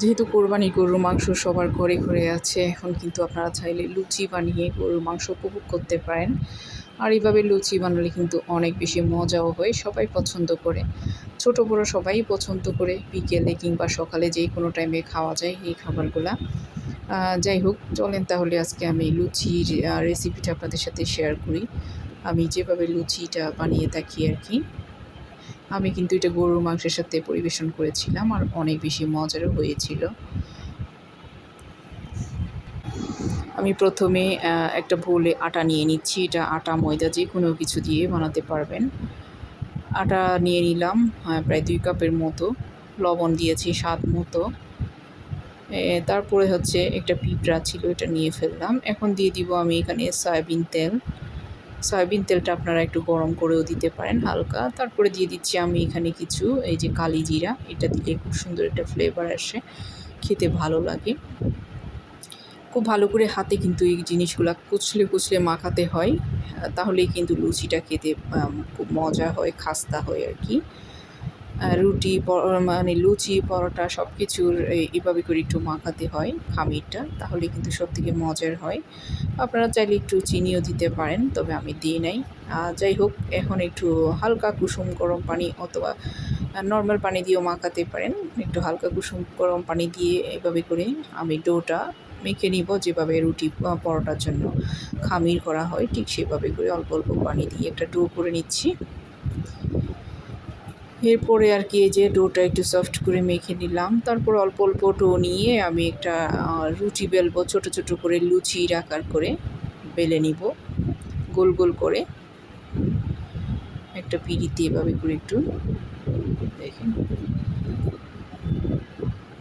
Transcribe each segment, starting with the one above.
যেহেতু কোরবানি গরুর মাংস সবার ঘরে ঘরে আছে, এখন কিন্তু আপনারা চাইলে লুচি বানিয়ে গরুর মাংস উপভোগ করতে পারেন। আর এইভাবে লুচি বানালে কিন্তু অনেক বেশি মজাও হয়, সবাই পছন্দ করে। ছোট বড় সবাই পছন্দ করে, বিকেলে কিংবা সকালে যে কোনো টাইমে খাওয়া যায় এই খাবারগুলা। যাই হোক, চলেন তাহলে আজকে আমি লুচির রেসিপিটা আপনাদের সাথে শেয়ার করি। আমি যেভাবে লুচিটা বানিয়ে থাকি আর কি। আমি কিন্তু এটা গরুর মাংসের সাথে পরিবেশন করেছিলাম আর অনেক বেশি মজারও হয়েছিল। আমি প্রথমে একটা বোলে আটা নিয়ে নিচ্ছি। এটা আটা ময়দা যে কোনো কিছু দিয়ে বানাতে পারবেন। আটা নিয়ে নিলাম আহ, প্রায় দুই কাপের মতো। লবণ দিয়েছি স্বাদ মতো। তারপরে হচ্ছে একটা পিঁপড়া ছিল এটা নিয়ে ফেললাম। এখন দিয়ে দিব আমি এখানে সয়াবিন তেল। সয়াবিন তেলটা আপনারা একটু গরম করেও দিতে পারেন হালকা। তারপরে দিয়ে দিচ্ছি আমি এখানে কিছু, এই যে কালি জিরা। এটা দিলে খুব সুন্দর একটা ফ্লেভার আসে, খেতে ভালো লাগে। খুব ভালো করে হাতে কিন্তু এই জিনিসগুলো কুচলে কুচলে মাখাতে হয়, তাহলেই কিন্তু লুচিটা খেতে খুব মজা হয়, খাস্তা হয় আর কি। রুটি মানে লুচি, পরোটা সব কিছুর এভাবে করে একটু মাখাতে হয় খামিরটা, তাহলে কিন্তু সব থেকে মজার হয়। আপনারা চাইলে একটু চিনিও দিতে পারেন, তবে আমি দিই নাই। যাই হোক, এখন একটু হালকা কুসুম গরম পানি অথবা নর্মাল পানি দিয়েও মাখাতে পারেন। একটু হালকা কুসুম গরম পানি দিয়ে এভাবে করে আমি ডোটা মেখে নিব, যেভাবে রুটি পরোটার জন্য খামির করা হয়, ঠিক সেভাবে করে অল্প অল্প পানি দিয়ে একটা ডো করে নিচ্ছি। এরপরে আর কি এই যে ডোটা একটু সফট করে মেখে নিলাম। তারপর অল্প অল্প ডো নিয়ে আমি একটা রুটি বেলবো, ছোট ছোট করে লুচির আকার করে বেলে নিব। গোল গোল করে। একটা পিড়িতে এভাবে করে একটু দেখেন।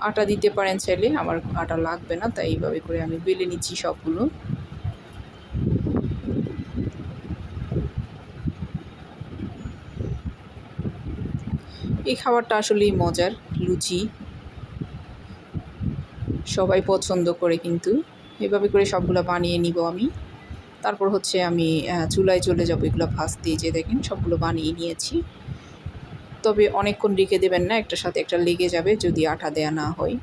আটা দিতে পারেন চাইলে, আমার আটা লাগবে না, তাই এইভাবে করে আমি বেলে নিচ্ছি সবগুলো। এই খাবারটা আসলেই মজার, লুচি। সবাই পছন্দ করে কিন্তু। এভাবে করে সবগুলো বানিয়ে নিব আমি। তারপর হচ্ছে আমি চুলায় চলে যাব এগুলো ভাজতে যে দেখেন, সবগুলো বানিয়ে নিয়েছি। তবে অনেকক্ষণ রেখে দেবেন না, একটা সাথে একটা লেগে যাবে যদি আটা দেয়া না হয়।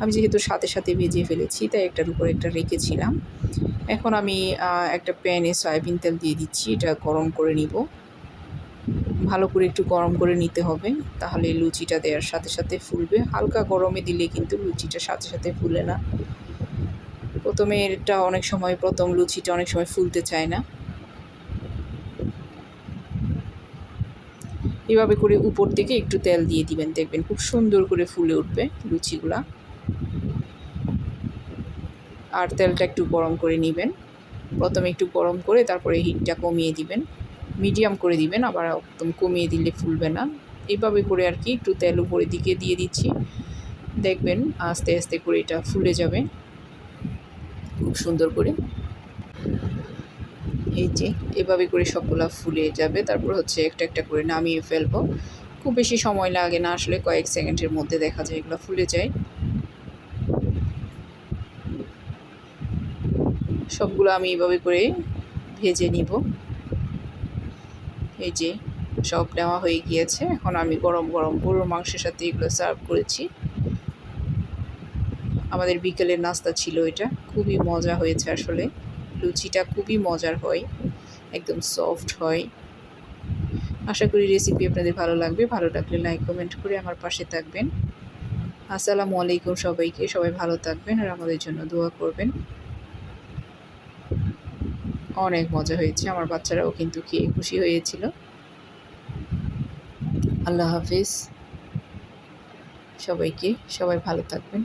আমি যেহেতু সাথে সাথে ভেজে ফেলেছি, তাই একটার উপর একটা রেখেছিলাম। এখন আমি একটা প্যানে সয়াবিন তেল দিয়ে দিচ্ছি, এটা গরম করে নিব। ভালো করে একটু গরম করে নিতে হবে, তাহলে লুচিটা দেওয়ার সাথে সাথে ফুলবে। হালকা গরমে দিলে কিন্তু লুচিটা সাথে সাথে ফুলে না। প্রথমে এটা অনেক সময়, প্রথম লুচিটা অনেক সময় ফুলতে চায় না। এভাবে করে উপর থেকে একটু তেল দিয়ে দিবেন, দেখবেন খুব সুন্দর করে ফুলে উঠবে লুচিগুলা। আর তেলটা একটু গরম করে নেবেন। প্রথমে একটু গরম করে তারপরে হিটটা কমিয়ে দিবেন। মিডিয়াম করে দিবেন, আবার একদম কমিয়ে দিলে ফুলবে না। এইভাবে করে আর কি একটু তেল উপরের দিকে দিয়ে দিচ্ছি। দেখবেন আস্তে আস্তে করে এটা ফুলে যাবে। খুব সুন্দর করে। এই যে, এভাবে করে সবগুলা ফুলে যাবে। তারপর হচ্ছে একটা একটা করে নামিয়ে ফেলব। খুব বেশি সময় লাগে না আসলে, কয়েক সেকেন্ডের মধ্যে দেখা যায় এগুলো ফুলে যায়। সবগুলো আমি এভাবে করে ভেজে নিব। এই যে সব নেওয়া হয়ে গিয়েছে। এখন আমি গরম গরম গরুর মাংসের সাথে এগুলো সার্ভ করেছি। আমাদের বিকেলের নাস্তা ছিল এটা। খুবই মজা হয়েছে আসলে। লুচিটা খুবই মজার হয়। একদম সফট হয়। আশা করি রেসিপি আপনাদের ভালো লাগবে। ভালো লাগলে লাইক কমেন্ট করে আমার পাশে থাকবেন। আসসালামু আলাইকুম সবাইকে। সবাই ভালো থাকবেন আর আমাদের জন্য দোয়া করবেন। অনেক মজা হয়েছে। আমার বাচ্চারাও কিন্তু খেয়ে খুশি হয়েছিল। আল্লাহ হাফিজ। সবাইকে সবাই ভালো থাকবেন।